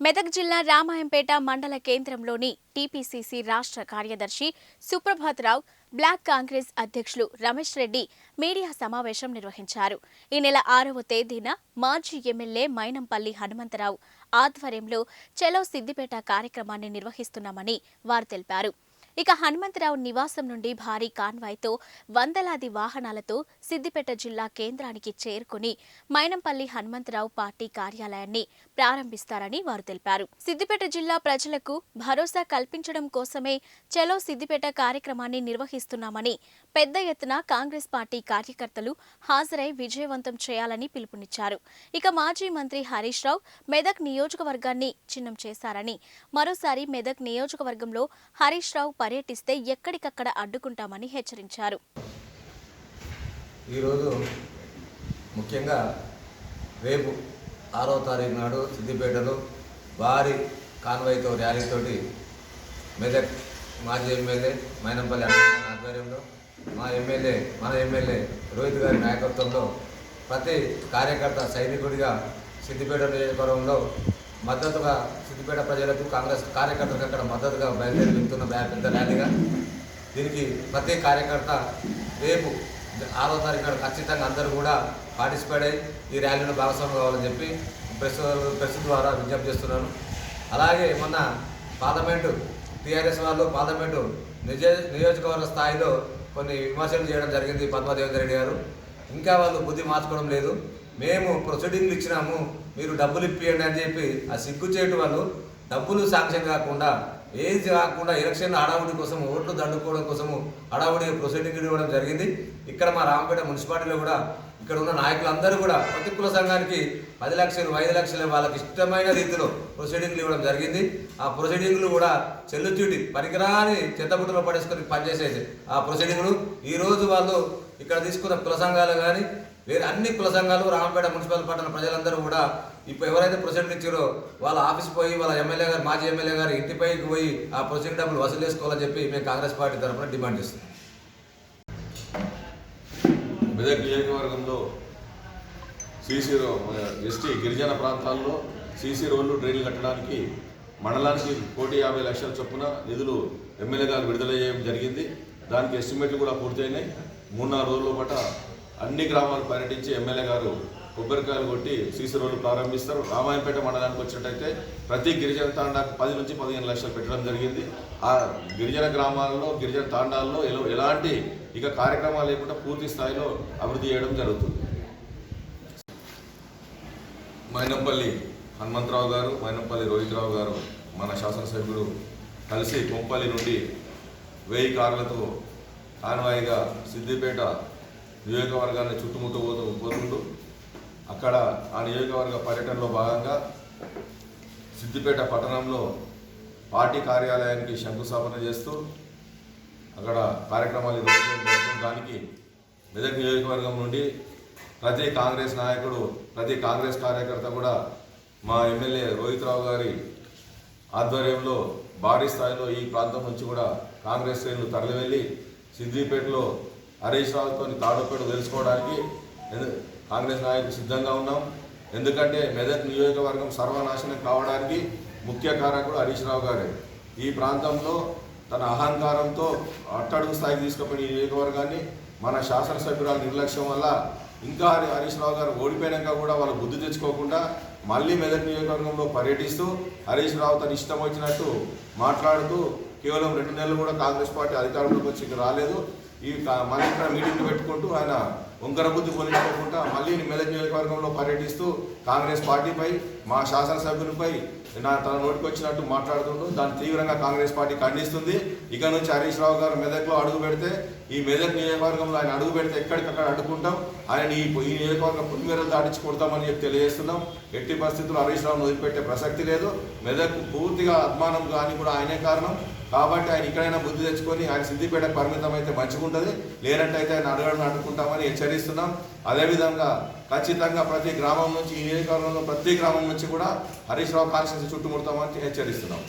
మెదక్ జిల్లా రామాయంపేట మండల కేంద్రంలోని టీపీసీసీ రాష్ట్ర కార్యదర్శి సుప్రభాత్రావు బ్లాక్ కాంగ్రెస్ అధ్యక్షులు రమేష్ రెడ్డి మీడియా సమావేశం నిర్వహించారు. ఈ నెల ఆరవ తేదీన మాజీ ఎమ్మెల్యే మైనంపల్లి హనుమంతరావు ఆధ్వర్యంలో చెలో సిద్దిపేట కార్యక్రమాన్ని నిర్వహిస్తున్నామని వారు తెలిపారు. ఇక హనుమంతరావు నివాసం నుండి భారీ కాన్వాయ్తో వందలాది వాహనాలతో సిద్దిపేట జిల్లా కేంద్రానికి చేరుకుని మైనంపల్లి హనుమంతరావు పార్టీ కార్యాలయాన్ని ప్రారంభిస్తారని వారు తెలిపారు. సిద్దిపేట జిల్లా ప్రజలకు భరోసా కల్పించడం కోసమే చలో సిద్దిపేట కార్యక్రమాన్ని నిర్వహిస్తున్నామని పెద్ద ఎత్తున కాంగ్రెస్ పార్టీ కార్యకర్తలు హాజరై విజయవంతం చేయాలని పిలుపునిచ్చారు. ఇక మాజీ మంత్రి హరీష్ రావు మెదక్ నియోజకవర్గాన్ని చిన్నం చేశారని మరోసారి మెదక్ నియోజకవర్గంలో హరీష్ రావు పర్యటిస్తే ఎక్కడికక్కడ అడ్డుకుంటామని హెచ్చరించారు. ఈరోజు ముఖ్యంగా రేపు ఆరో తారీఖు నాడు సిద్దిపేటలో భారీ కాన్వాయ్తో ర్యాలీతోటి మెదక్ మాజీ ఎమ్మెల్యే మైనంపల్లి అనంతరావు ఆధ్వర్యంలో మా ఎమ్మెల్యే మన ఎమ్మెల్యే రోహిత్ గారి నాయకత్వంలో ప్రతి కార్యకర్త సైనికుడిగా సిద్దిపేట నియోజకవర్గంలో మద్దతుగా సిద్దిపేట ప్రజలకు కాంగ్రెస్ కార్యకర్తలకు అక్కడ మద్దతుగా బయలుదేరి వెళ్తున్న పెద్ద ర్యాలీగా దీనికి ప్రతి కార్యకర్త రేపు ఆరో తారీఖు ఖచ్చితంగా అందరూ కూడా పార్టిసిపేట్ అయ్యి ఈ ర్యాలీలో భాగస్వామ్యం కావాలని చెప్పి ప్రెస్ ప్రెస్ ద్వారా విజ్ఞప్తి చేస్తున్నాను. అలాగే మొన్న పార్లమెంటు టీఆర్ఎస్ వాళ్ళు పార్లమెంటు నిజ నియోజకవర్గ స్థాయిలో కొన్ని విమర్శలు చేయడం జరిగింది పద్మాదేవేంద్ర రెడ్డి గారు. ఇంకా వాళ్ళు బుద్ధి మార్చుకోవడం లేదు. మేము ప్రొసీడింగ్లు ఇచ్చినాము మీరు డబ్బులు ఇప్పియండి అని చెప్పి ఆ సిగ్గు చేయటం వాళ్ళు డబ్బులు శాంక్షన్ కాకుండా ఏది కాకుండా ఎలక్షన్ హడావుడి కోసం ఓట్లు దండుకోవడం కోసము హడావుడి ప్రొసీడింగ్ ఇవ్వడం జరిగింది. ఇక్కడ మా రామపేట మున్సిపాలిటీలో కూడా ఇక్కడ ఉన్న నాయకులందరూ కూడా ప్రతి కుల సంఘానికి పది లక్షలు ఐదు లక్షలు వాళ్ళకి ఇష్టమైన రీతిలో ప్రొసీడింగ్లు ఇవ్వడం జరిగింది. ఆ ప్రొసీడింగ్లు కూడా చెల్లుచూటి పనికిరాని చెత్తబుట్టలో పడేసుకొని పనిచేసేది ఆ ప్రొసీడింగ్లు. ఈరోజు వాళ్ళు ఇక్కడ తీసుకున్న కుల సంఘాలు కానీ వేరే అన్ని కుల సంఘాలు రామపేట మున్సిపల్ పట్టణ ప్రజలందరూ కూడా ఇప్పుడు ఎవరైతే ప్రొసీడింగ్ ఇచ్చారో వాళ్ళ ఆఫీస్ పోయి వాళ్ళ ఎమ్మెల్యే గారు మాజీ ఎమ్మెల్యే గారు ఇంటిపైకి పోయి ఆ ప్రొసీడింగ్ డబ్బులు వసూలు చేసుకోవాలని చెప్పి మేము కాంగ్రెస్ పార్టీ తరఫున డిమాండ్ చేస్తున్నాం. మెదక్ నియోజకవర్గంలో సీసీ ఎస్టీ గిరిజన ప్రాంతాల్లో సీసీ రోడ్లు డ్రైన్లు కట్టడానికి మండలానికి కోటి యాభై లక్షల చొప్పున నిధులు ఎమ్మెల్యే గారు విడుదల చేయడం జరిగింది. దానికి ఎస్టిమేట్లు కూడా పూర్తయినాయి. మూడు నాలుగు రోజుల పాటు అన్ని గ్రామాలు పర్యటించి ఎమ్మెల్యే గారు కొబ్బరికాయలు కొట్టి సీసీ రోడ్లు ప్రారంభిస్తారు. రామాయంపేట మండలానికి వచ్చినట్టయితే ప్రతి గిరిజన తాండాకు పది నుంచి పదిహేను లక్షలు పెట్టడం జరిగింది. ఆ గిరిజన గ్రామాల్లో గిరిజన తాండాల్లో ఎలాంటి ఇక కార్యక్రమాలు లేకుండా పూర్తి స్థాయిలో అభివృద్ధి చేయడం జరుగుతుంది. మైనంపల్లి హనుమంతరావు గారు మైనంపల్లి రోహిత్రావు గారు మన శాసనసభ్యుడు కలిసి కొంపల్లి నుండి వెయ్యి కార్లతో కాన్వాయిగా సిద్దిపేట నియోజకవర్గాన్ని చుట్టుముట్టు పోతూ పోతుంటూ అక్కడ ఆ నియోజకవర్గ పర్యటనలో భాగంగా సిద్దిపేట పట్టణంలో పార్టీ కార్యాలయానికి శంకుస్థాపన చేస్తూ అక్కడ కార్యక్రమాలు దానికి మెదక్ నియోజకవర్గం నుండి ప్రతి కాంగ్రెస్ నాయకుడు ప్రతి కాంగ్రెస్ కార్యకర్త కూడా మా ఎమ్మెల్యే రోహిత్ రావు గారి ఆధ్వర్యంలో భారీ స్థాయిలో ఈ ప్రాంతం నుంచి కూడా కాంగ్రెస్ శ్రేణులు తరలివెళ్ళి సిద్దిపేటలో హరీష్ రావుతో తాడుపేట తెలుసుకోవడానికి ఎందు- కాంగ్రెస్ నాయకులు సిద్ధంగా ఉన్నాం. ఎందుకంటే మెదక్ నియోజకవర్గం సర్వనాశనం కావడానికి ముఖ్య కారకుడు హరీష్ రావు గారే. ఈ ప్రాంతంలో తన అహంకారంతో అట్టడుగు స్థాయికి తీసుకుపోయిన ఈ నియోజకవర్గాన్ని మన శాసనసభ్యురాల నిర్లక్ష్యం వల్ల ఇంకా హరీష్ రావు గారు ఓడిపోయాక కూడా వాళ్ళు బుద్ధి తెచ్చుకోకుండా మళ్ళీ మెదక్ నియోజకవర్గంలో పర్యటిస్తూ హరీష్ రావు తన ఇష్టం వచ్చినట్టు మాట్లాడుతూ కేవలం రెండు నెలలు కూడా కాంగ్రెస్ పార్టీ అధికారంలోకి వచ్చి రాలేదు. ఈ మన మీటింగ్ ఇక్కడ మీటింగ్లు పెట్టుకుంటూ ఆయన ఉంగర బుద్ధి పోనించుకోకుండా మళ్ళీ మెదక్ నియోజకవర్గంలో పర్యటిస్తూ కాంగ్రెస్ పార్టీపై మా శాసనసభ్యులపై నా తన నోటికి వచ్చినట్టు మాట్లాడుతుంటూ దాన్ని తీవ్రంగా కాంగ్రెస్ పార్టీ ఖండిస్తుంది. ఇక నుంచి హరీష్ రావు గారు మెదక్లో అడుగు పెడితే ఈ మెదక్ నియోజకవర్గంలో ఆయన అడుగు పెడితే ఎక్కడికక్కడ అడ్డుకుంటాం. ఆయన ఈ ఈ నియోజకవర్గం పులిమేరలు దాటించి కొడతామని చెప్పి తెలియజేస్తున్నాం. ఎట్టి పరిస్థితుల్లో హరీష్ రావును వదిలిపెట్టే ప్రసక్తి లేదు. మెదక్ పూర్తిగా అద్మానం కానీ కూడా ఆయనే కారణం. కాబట్టి ఆయన ఇక్కడైనా బుద్ధి తెచ్చుకొని ఆయన సిద్దిపేటకు పరిమితం అయితే మంచిగుంటుంది. లేనట్టయితే ఆయన అడగడం అడ్డుకుంటామని హెచ్చరిస్తున్నాం. అదేవిధంగా ఖచ్చితంగా ప్రతి గ్రామం నుంచి ఈ నియోజకవర్గంలో ప్రతి గ్రామం నుంచి కూడా హరీష్ రావు కాన్స్టిట్యూన్సీ చుట్టుముడతామని హెచ్చరిస్తున్నాం.